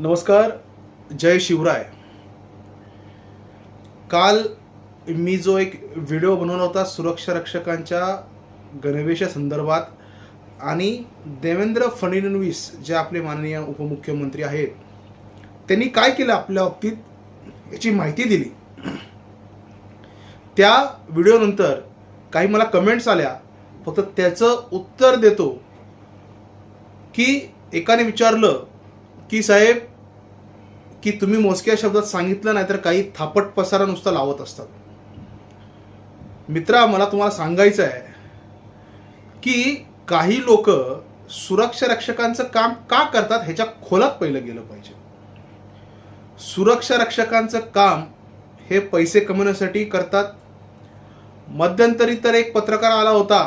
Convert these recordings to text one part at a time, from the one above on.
नमस्कार जय शिवराय. काल मी जो एक व्हिडिओ बनवला होता सुरक्षा रक्षकांच्या गणवेशा संदर्भात आणि देवेंद्र फडणवीस जे आपले माननीय उपमुख्यमंत्री आहेत त्यांनी काय केलं आपल्या बाबतीत याची माहिती दिली. त्या व्हिडिओनंतर काही मला कमेंट्स आल्या. फक्त त्याचं उत्तर देतो की एकाने विचारलं की साहेब की तुम्ही मोजक्या शब्दात सांगितलं नाही तर काही थापट पसारा नुसता लावत असतात. मित्रा मला तुम्हाला सांगायचं आहे की काही लोक सुरक्षा रक्षकांचं काम का करतात ह्याच्या खोलात पहिलं गेलं पाहिजे. सुरक्षा रक्षकांचं काम हे पैसे कमवण्यासाठी करतात. मध्यंतरी तर एक पत्रकार आला होता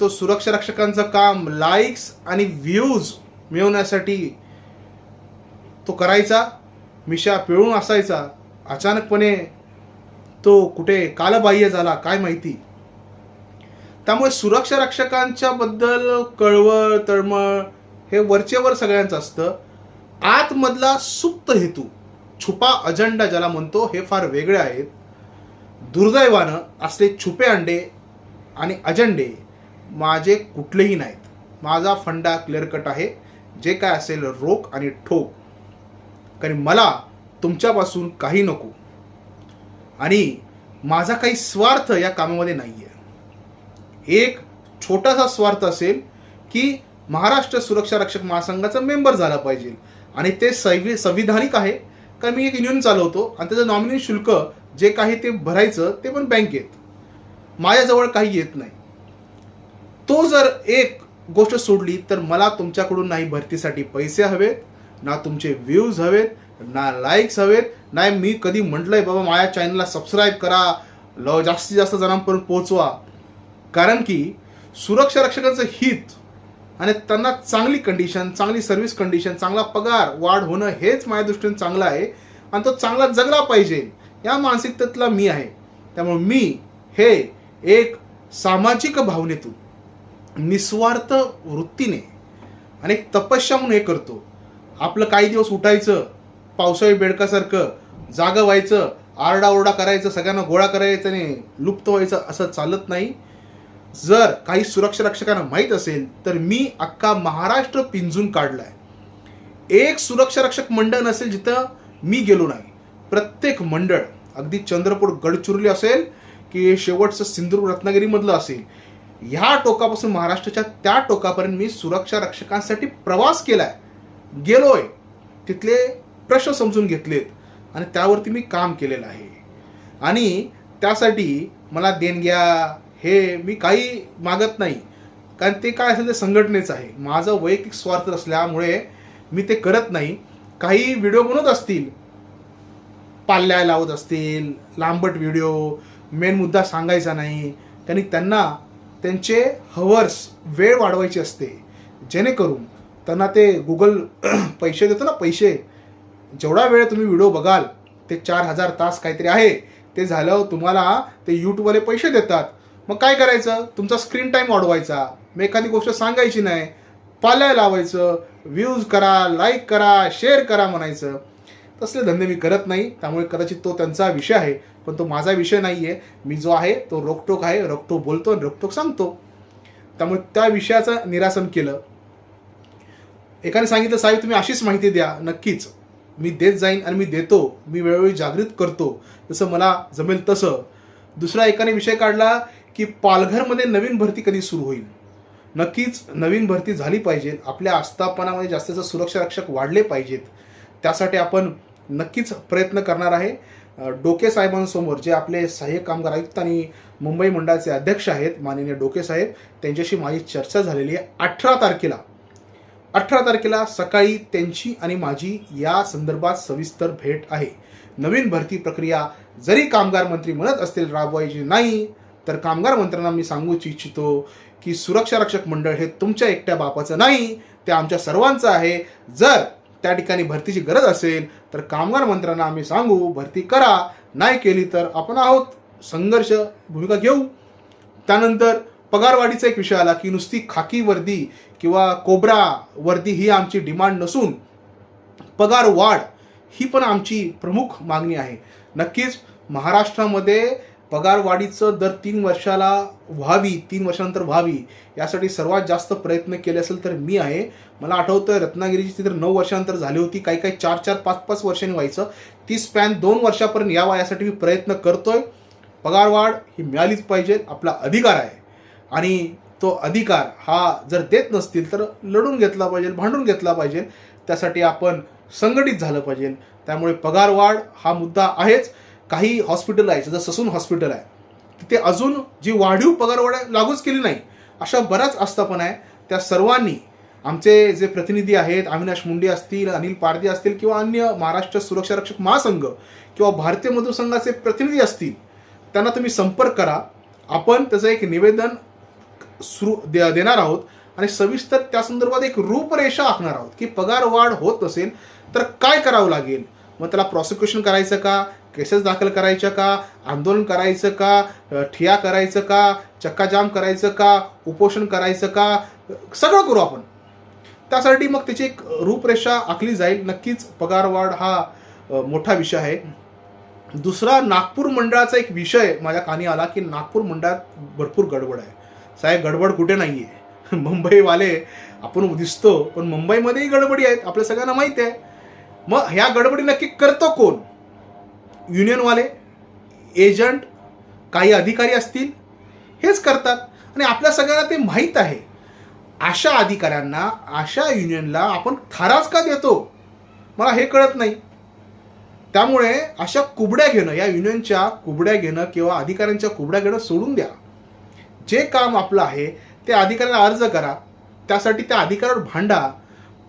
तो सुरक्षा रक्षकांचं काम लाईक्स आणि व्ह्यूज मिळवण्यासाठी तो करायचा मिशा पिळून असायचा. अचानकपणे तो कुठे कालबाह्य झाला काय माहिती? त्यामुळे सुरक्षा रक्षकांच्या बद्दल कळवळ तळमळ हे वरचेवर सगळ्यांचं असतं. आतमधला सुप्त हेतू छुपा अजंडा ज्याला म्हणतो हे फार वेगळे आहेत. दुर्दैवानं असले छुपे अंडे आणि अजंडे माझे कुठलेही नाहीत. माझा फंडा क्लिअर कट आहे. जे काय असेल रोख आणि ठोक. कारण मला तुमच्यापासून काही नको. आणि माझा काही स्वार्थ या कामामध्ये नाही आहे एक छोटासा स्वार्थ असेल की महाराष्ट्र सुरक्षा रक्षक महासंघाचा मेंबर झाला पाहिजे. आणि ते सवि संविधानिक आहे. कारण मी एक युनियन चालवतो आणि त्याचं नॉमिनी शुल्क जे काही ते भरायचं ते पण बँकेत माझ्याजवळ काही येत नाही. तो जर एक गोष्ट सोडली तर मला तुमच्याकडून नाही भरतीसाठी पैसे हवेत. ना तुमचे व्ह्यूज हवेत ना लाईक्स हवेत नाही मी कधी म्हटलंय बाबा माझ्या चॅनलला सबस्क्राईब करा. ल जास्तीत जास्त जणांपर्यंत पोहोचवा. कारण की सुरक्षा रक्षकांचं हित आणि त्यांना चांगली कंडिशन चांगली सर्व्हिस कंडिशन चांगला पगार वाढ होणं हेच माझ्या दृष्टीने चांगलं आहे. आणि तो चांगला जगला पाहिजे. या मानसिकतेतला मी आहे. त्यामुळे मी हे एक सामाजिक भावनेतून निस्वार्थ वृत्तीने आणि एक तपस्या म्हणून हे करतो. आपलं काही दिवस उठायचं पावसाळी बेडकासारखं जागं व्हायचं आरडाओरडा करायचं सगळ्यांना गोळा करायचं आणि लुप्त व्हायचं असं चालत नाही. जर काही सुरक्षा रक्षकांना माहीत असेल तर मी अख्खा महाराष्ट्र पिंजून काढला आहे एक सुरक्षा रक्षक मंडळ नसेल जिथं मी गेलो नाही. प्रत्येक मंडळ अगदी चंद्रपूर गडचिरोली असेल की शेवटचं सिंधुदुर्ग रत्नागिरीमधलं असेल ह्या टोकापासून महाराष्ट्राच्या त्या टोकापर्यंत मी सुरक्षा रक्षकांसाठी प्रवास आहे गेलोय तिथले प्रश्न समजून घेतलेत आणि त्यावरती मी काम केलेलं आहे. आणि त्यासाठी मला देणग्या हे मी काही मागत नाही. कारण ते काय असेल ते संघटनेचं आहे. माझं वैयक्तिक स्वार्थ असल्यामुळे मी ते करत नाही. काही व्हिडिओ बनवत असतील पाल्या लावत असतील लांबट व्हिडिओ मेन मुद्दा सांगायचा नाही. कारण त्यांना त्यांचे हवर्स वेळ वाढवायची असते. जेणेकरून त्यांना ते गुगल पैसे देतो ना पैसे. जेवढा वेळ तुम्ही व्हिडिओ बघाल ते चार हजार तास काहीतरी आहे. ते झालं तुम्हाला ते यूट्यूबवाले पैसे देतात. मग काय करायचं? तुमचा स्क्रीन टाईम वाढवायचा. मग एखादी गोष्ट सांगायची नाही. पाल्या लावायचं. व्ह्यूज करा लाईक करा शेअर करा म्हणायचं. तसले धंदे मी करत नाही. त्यामुळे कदाचित तो त्यांचा विषय आहे. पण तो माझा विषय नाही आहे मी जो आहे तो रोकटोक आहे. रोकटोक बोलतो आणि रोकटोक सांगतो. त्यामुळे त्या विषयाचं निरासन केलं. एकाने सांगितलं साहेब तुम्ही अशीच माहिती द्या नक्कीच. मी देत जाईन आणि मी देतो. मी वेळोवेळी जागृत करतो. जसं मला जमेल तसं. दुसरा एकाने विषय काढला की पालघरमध्ये नवीन भरती कधी सुरू होईल? नक्कीच नवीन भरती झाली पाहिजे आपल्या आस्थापनामध्ये जास्त जास्त सुरक्षा रक्षक वाढले पाहिजेत. त्यासाठी आपण नक्कीच प्रयत्न करणार आहे. डोके साहेबांसमोर जे आपले सहाय्यक कामगार आयुक्त आणि मुंबई मंडळाचे अध्यक्ष आहेत माननीय डोके साहेब त्यांच्याशी माझी चर्चा झालेली आहे अठरा तारखेला. अठरा तारखेला सकाळी त्यांची आणि माझी या संदर्भात सविस्तर भेट आहे. नवीन भरती प्रक्रिया जरी कामगार मंत्री म्हणत असतील राबवायची नाही तर कामगार मंत्र्यांना मी सांगू इच्छितो की सुरक्षा रक्षक मंडळ हे तुमच्या एकट्या बापाचं नाही ते आमच्या सर्वांचं आहे. जर त्या ठिकाणी भरतीची गरज असेल तर कामगार मंत्र्यांना आम्ही सांगू भरती करा. नाही केली तर आपण आहोत. संघर्ष भूमिका घेऊ. त्यानंतर पगारवाढीचा एक विषय आला की नुसती खाकी वर्दी किंवा कोब्रा वर्दी ही आमची डिमांड नसून पगार वाढ ही पण आमची प्रमुख मागणी आहे. नक्कीच महाराष्ट्रामध्ये पगारवाढीचं दर तीन वर्षाला व्हावी तीन वर्षानंतर व्हावी यासाठी सर्वात जास्त प्रयत्न केले असेल तर मी आहे. मला आठवतं रत्नागिरीची तर नऊ वर्षानंतर झाली होती काही काही चार चार पाच पाच वर्षांनी व्हायचं. ती स्पॅन दोन वर्षापर्यंत यावा यासाठी मी प्रयत्न करतोय. पगारवाढ ही मिळालीच पाहिजे आपला अधिकार आहे. आणि तो अधिकार हा जर देत नसतील तर लढून घेतला पाहिजे भांडून घेतला पाहिजे. त्यासाठी आपण संघटित झालं पाहिजे. त्यामुळे पगारवाढ हा मुद्दा आहेच. काही हॉस्पिटल आहे जसं ससून हॉस्पिटल आहे तिथे अजून जी वाढीव पगारवाढ आहे लागूच केली नाही. अशा बऱ्याच आस्थापना आहे. त्या सर्वांनी आमचे जे प्रतिनिधी आहेत अविनाश मुंडे असतील अनिल पारदी असतील किंवा अन्य महाराष्ट्र सुरक्षा रक्षक महासंघ किंवा भारतीय मधुसंघाचे संघाचे प्रतिनिधी असतील त्यांना तुम्ही संपर्क करा. आपण त्याचं एक निवेदन सुरू दे देणार आहोत आणि सविस्तर त्या संदर्भात एक रूपरेषा आखणार आहोत की पगार वाढ होत नसेल तर काय करावं लागेल? मग त्याला प्रॉसिक्युशन करायचं का? केसेस दाखल करायच्या का? आंदोलन करायचं का? ठिया करायचं का? चक्काजाम करायचं का? उपोषण करायचं का? सगळं करू आपण. त्यासाठी मग त्याची एक रूपरेषा आखली जाईल. नक्कीच पगारवाढ हा मोठा विषय आहे. दुसरा नागपूर मंडळाचा एक विषय माझ्या कानी आला की नागपूर मंडळात भरपूर गडबड आहे. साहेब गडबड कुठे नाही आहे मुंबईवाले आपण दिसतो पण मुंबईमध्येही गडबडी आहेत आपल्या सगळ्यांना माहिती आहे. मग ह्या गडबडी नक्की करतो कोण? युनियनवाले एजंट काही अधिकारी असतील हेच करतात. आणि आपल्या सगळ्यांना ते माहीत आहे. अशा अधिकाऱ्यांना अशा युनियनला आपण थाराच का देतो? मला हे कळत नाही. त्यामुळे अशा कुबड्या घेणं या युनियनच्या कुबड्या घेणं किंवा अधिकाऱ्यांच्या कुबड्या घेणं सोडून द्या. जे काम आपलं आहे ते अधिकाऱ्यांना अर्ज करा. त्यासाठी त्या अधिकाऱ्यावर भांडा.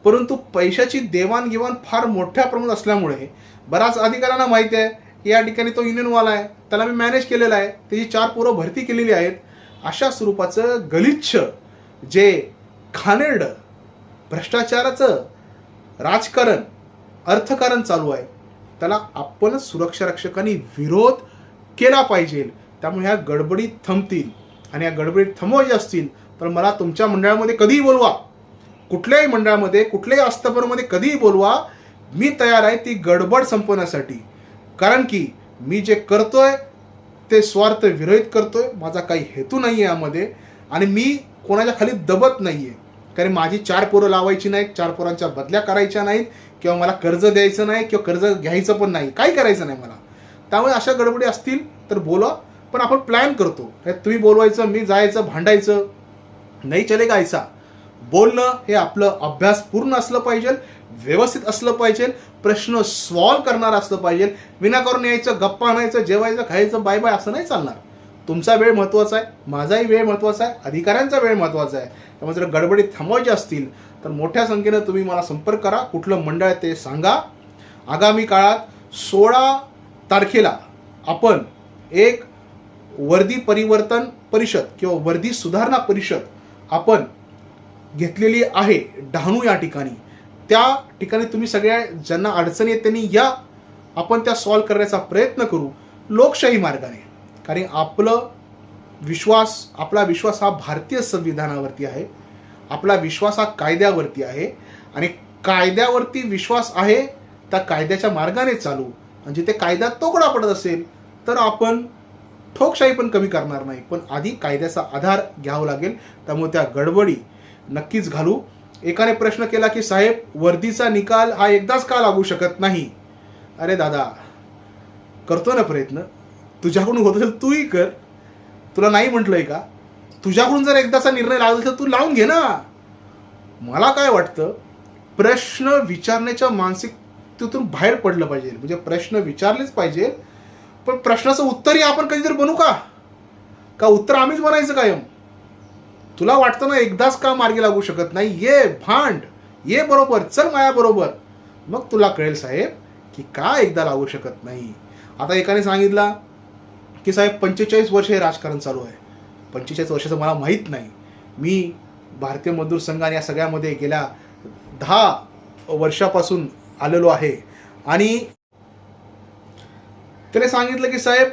परंतु पैशाची देवाणघेवाण फार मोठ्या प्रमाणात असल्यामुळे बऱ्याच अधिकाऱ्यांना माहिती आहे की या ठिकाणी तो युनियनवाला आहे. त्याला मी मॅनेज केलेला आहे. त्याची चार पोरं भरती केलेली आहेत. अशा स्वरूपाचं गलिच्छ जे खानेरडं भ्रष्टाचाराचं राजकारण अर्थकारण चालू आहे त्याला आपण सुरक्षा रक्षकांनी विरोध केला पाहिजे. त्यामुळे ह्या गडबडीत थांबतील. आणि या गडबडीत थांबवायचे असतील तर मला तुमच्या मंडळामध्ये कधीही बोलवा. कुठल्याही मंडळामध्ये कुठल्याही आस्थापनामध्ये कधीही बोलवा. मी तयार आहे ती गडबड संपवण्यासाठी. कारण की मी जे करतोय ते स्वार्थ विरहित करतोय. माझा काही हेतू नाही आहे यामध्ये. आणि मी कोणाच्या खाली दबत नाही आहे कारण माझी चार पोरं लावायची नाहीत चार पोरांच्या बदल्या करायच्या नाहीत किंवा मला कर्ज द्यायचं नाही किंवा कर्ज घ्यायचं पण नाही. काही करायचं नाही मला. त्यामुळे अशा गडबडी असतील तर बोला पण आपण प्लॅन करतो. हे तुम्ही बोलवायचं मी जायचं भांडायचं. नाही चले गायचा बोलणं हे आपलं अभ्यास पूर्ण असलं पाहिजे व्यवस्थित असलं पाहिजे प्रश्न सॉल्व करणार असलं पाहिजे. विनाकारण यायचं गप्पा आणायचं जेवायचं खायचं बाय बाय असं नाही चालणार. तुमचा वेळ महत्त्वाचा आहे माझाही वेळ महत्त्वाचा आहे अधिकाऱ्यांचा वेळ महत्त्वाचा आहे. त्यामुळे जर गडबडीत थांबवायचे असतील तर मोठ्या संख्येनं तुम्ही मला संपर्क करा. कुठलं मंडळ आहे ते सांगा. आगामी काळात सोळा तारखेला आपण एक वर्दी परिवर्तन परिषद किंवा वर्दी सुधारणा परिषद आपण घेतलेली आहे डहाणू या ठिकाणी. त्या ठिकाणी तुम्ही सगळ्या ज्यांना अडचणी आहेत त्यांनी या आपण त्या सॉल्व करण्याचा प्रयत्न करू लोकशाही मार्गाने. कारण आपलं विश्वास आपला विश्वास हा भारतीय संविधानावरती आहे. आपला विश्वास हा कायद्यावरती आहे. आणि कायद्यावरती विश्वास आहे त्या कायद्याच्या मार्गाने चालू. म्हणजे आणि जिथे कायदा तोकडा पडत असेल तर आपण ठोकशाही पण कमी करणार नाही पण आधी कायद्याचा आधार घ्यावा लागेल. त्यामुळे त्या गडबडी नक्कीच घालू. एकाने प्रश्न केला की साहेब वर्दीचा निकाल हा एकदाच का लागू शकत नाही? अरे दादा करतो ना प्रयत्न. तुझ्याकडून होत असेल तूही कर. तुला नाही म्हटलंय का? तुझ्याकडून जर एकदाचा निर्णय लागला असेल तर तू लावून घे ना. मला काय वाटतं प्रश्न विचारण्याच्या मानसिकतेतून बाहेर पडलं पाहिजे. म्हणजे प्रश्न विचारलेच पाहिजे पण प्रश्नाचं उत्तरही आपण कधीतरी बनू का? का उत्तर आम्हीच बनायचं कायम? तुला वाटतं ना एकदाच का मार्गी लागू शकत नाही? ये भांड. ये बरोबर. चल मायाबरोबर मग तुला कळेल साहेब की का एकदा लागू शकत नाही. आता एकाने सांगितला की साहेब पंचेचाळीस वर्ष हे राजकारण चालू आहे. पंचेचाळीस वर्षाचं मला माहीत नाही. मी भारतीय मजदूर संघ आणि या सगळ्यामध्ये गेल्या दहा वर्षापासून आलेलो आहे. आणि त्याने सांगितलं की साहेब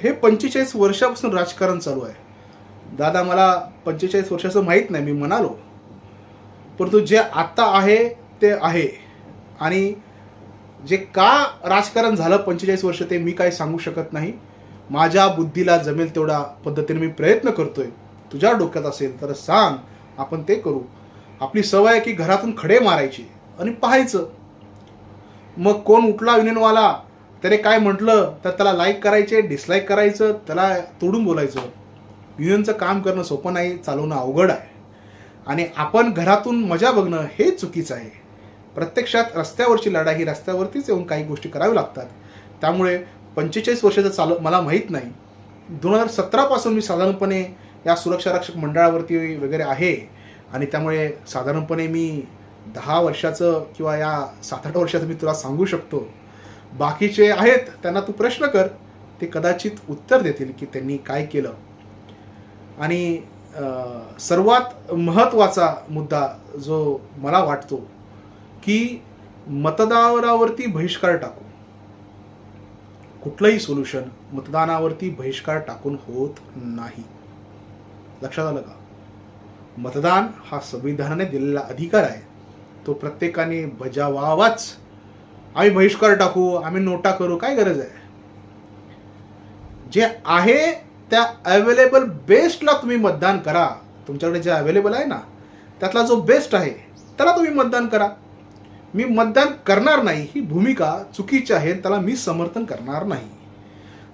हे पंचेचाळीस वर्षापासून राजकारण चालू आहे. दादा मला पंचेचाळीस वर्षाचं माहीत नाही मी म्हणालो. परंतु जे आत्ता आहे ते आहे. आणि जे का राजकारण झालं पंचेचाळीस वर्ष ते मी काही सांगू शकत नाही. माझ्या बुद्धीला जमेल तेवढ्या पद्धतीने मी प्रयत्न करतोय. तुझ्या डोक्यात असेल तर सांग आपण ते करू. आपली सवय आहे की घरातून खडे मारायची आणि पाहायचं. मग कोण उठला युनियनवाला त्याने काय म्हटलं तर त्याला लाईक करायचे डिसलाईक करायचं त्याला तोडून बोलायचं. युनियनचं काम करणं सोपं नाही चालवणं अवघड आहे. आणि आपण घरातून मजा बघणं हे चुकीचं आहे. प्रत्यक्षात रस्त्यावरची लढाई ही रस्त्यावरतीच येऊन काही गोष्टी कराव्या लागतात. त्यामुळे पंचेचाळीस वर्षाचं चालू मला माहीत नाही. दोन हजार सतरापासून मी साधारणपणे या सुरक्षा रक्षक मंडळावरती वगैरे आहे. आणि त्यामुळे साधारणपणे मी दहा वर्षाचं किंवा या सात आठ वर्षाचं मी तुला सांगू शकतो. बाकीचे आहेत त्यांना तू प्रश्न कर. ते कदाचित उत्तर देतील की त्यांनी काय केलं. आणि सर्वात महत्त्वाचा मुद्दा जो मला वाटतो की मतदारावरती बहिष्कार टाकू. कुठलंही सोल्युशन मतदानावरती बहिष्कार टाकून होत नाही. लक्षात आलं का? मतदान हा संविधानाने दिलेला अधिकार आहे. तो प्रत्येकाने बजावावाच आम्ही बहिष्कार टाकू आम्ही नोटा करू काय गरज आहे? जे आहे त्या अवेलेबल बेस्टला तुम्ही मतदान करा. तुमच्याकडे जे अवेलेबल आहे ना त्यातला जो बेस्ट आहे त्याला तुम्ही मतदान करा. मी मतदान करणार नाही ही भूमिका चुकीची आहे त्याला मी समर्थन करणार नाही.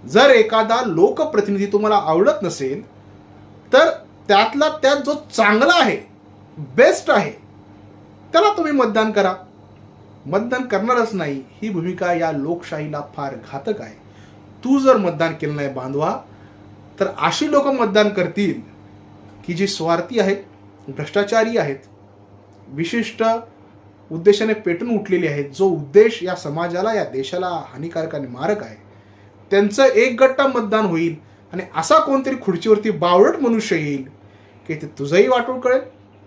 जर एखादा लोकप्रतिनिधी तुम्हाला आवडत नसेल तर त्यातला त्यात जो चांगला आहे बेस्ट आहे त्याला तुम्ही मतदान करा. मतदान करणारच नाही ही भूमिका या लोकशाहीला फार घातक आहे. तू जर मतदान केलं नाही बांधवा तर अशी लोक मतदान करतील की जी स्वार्थी आहेत भ्रष्टाचारी आहेत. विशिष्ट उद्देशाने पेटून उठलेली आहेत जो उद्देश या समाजाला या देशाला हानिकारक आणि मारक आहे. त्यांचं एक गट्टा मतदान होईल आणि असा कोणतरी खुर्चीवरती बावळट मनुष्य येईल की ते तुझंही वाटून करेल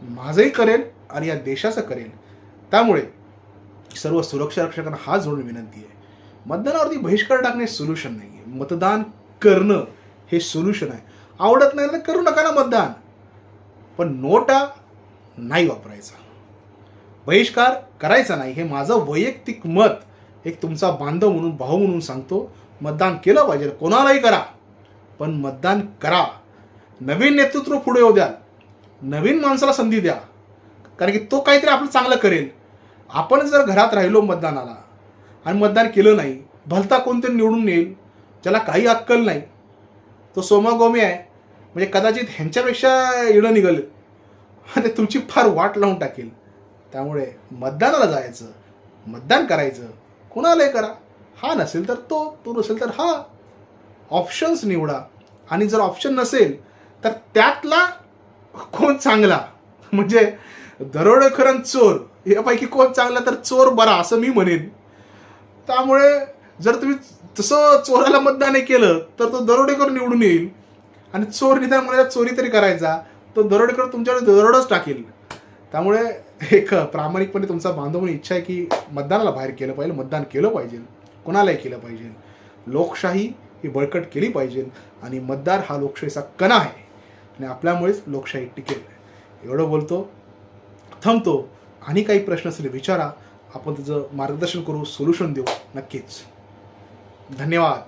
माझंही करेल आणि या देशाचं करेल. त्यामुळे सर्व सुरक्षा रक्षकांना हा जोडून विनंती आहे. मतदानावरती बहिष्कार टाकणे सोल्युशन नाही आहे मतदान करणं हे सोल्युशन आहे. आवडत नाही तर करू नका ना मतदान. पण नोटा नाही वापरायचा. बहिष्कार करायचा नाही हे माझं वैयक्तिक मत. एक तुमचा बांधव म्हणून भाऊ म्हणून सांगतो मतदान केलं पाहिजे. कोणालाही करा. पण मतदान करा. नवीन नेतृत्व पुढे येऊ द्या. नवीन माणसाला संधी द्या. कारण की तो काहीतरी आपलं चांगलं करेल. आपण जर घरात राहिलो मतदानाला आणि मतदान केलं नाही भलता कोणतरी निवडून येईल ज्याला काही अक्कल नाही. तो सोमागोमी आहे. म्हणजे कदाचित ह्यांच्यापेक्षा येणं निघेल. आणि तुमची फार वाट लावून टाकेल. त्यामुळे मतदानाला जायचं मतदान करायचं. कोणालाही करा. हा नसेल तर तो तो नसेल तर हा. ऑप्शन्स निवडा. आणि जर ऑप्शन नसेल तर त्यातला कोण चांगला? म्हणजे दरोडेखोर आणि चोर. यापैकी कोण चांगला तर चोर बरा असं मी म्हणेन. त्यामुळे जर तुम्ही तसं चोराला मतदान केलं तर तो दरोडेखोर निवडून येईल. आणि चोर निदान म्हणायचा चोरी तरी करायचा तो दरोडेखोर तुमच्याकडे दरोडच टाकेल. त्यामुळे एक प्रामाणिकपणे तुमचा बांधव म्हणून इच्छा आहे की मतदानाला बाहेर केलं पाहिजे मतदान केलं पाहिजे. कोणालाही केलं पाहिजे. लोकशाही ही बळकट केली पाहिजे आणि मतदार हा लोकशाहीचा कणा आहे. आणि आपल्यामुळेच लोकशाही टिकेल. एवढं बोलतो. थांबतो. आणि काही प्रश्न असले विचारा आपण त्याचं मार्गदर्शन करू सोल्युशन देऊ. नक्कीच. धन्यवाद.